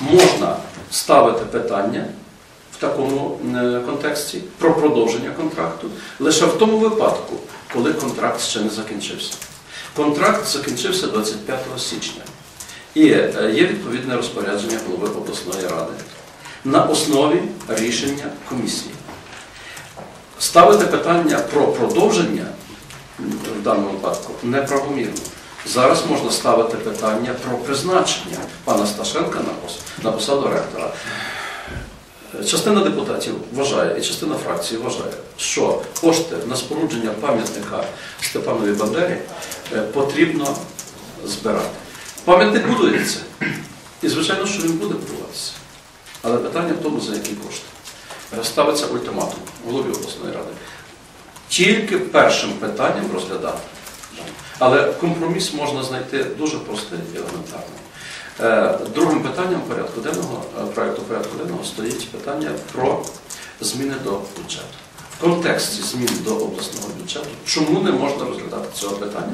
можна ставити питання в такому е, контексті про продовження контракту лише в тому випадку, коли контракт ще не закінчився. Контракт закінчився 25 січня. І е, є відповідне розпорядження голови обласної ради на основі рішення комісії. Ставити питання про продовження в даному випадку неправомірно. Зараз можна ставити питання про призначення пана Сташенка на пос- на посаду ректора. Частина депутатів вважає, і частина фракції вважає, що кошти на спорудження пам'ятника Степанові Бандері е, потрібно збирати. Пам'ятник будується. І, звичайно, що він буде будуватися. Але питання в тому, за які кошти. Ставиться ультиматум голові обласної ради. Тільки першим питанням розглядати. Але компроміс можна знайти дуже простий і елементарний. Е, Другим питанням порядку денного, проєкту порядку денного стоїть питання про зміни до бюджету. В контексті змін до обласного бюджету, чому не можна розглядати цього питання?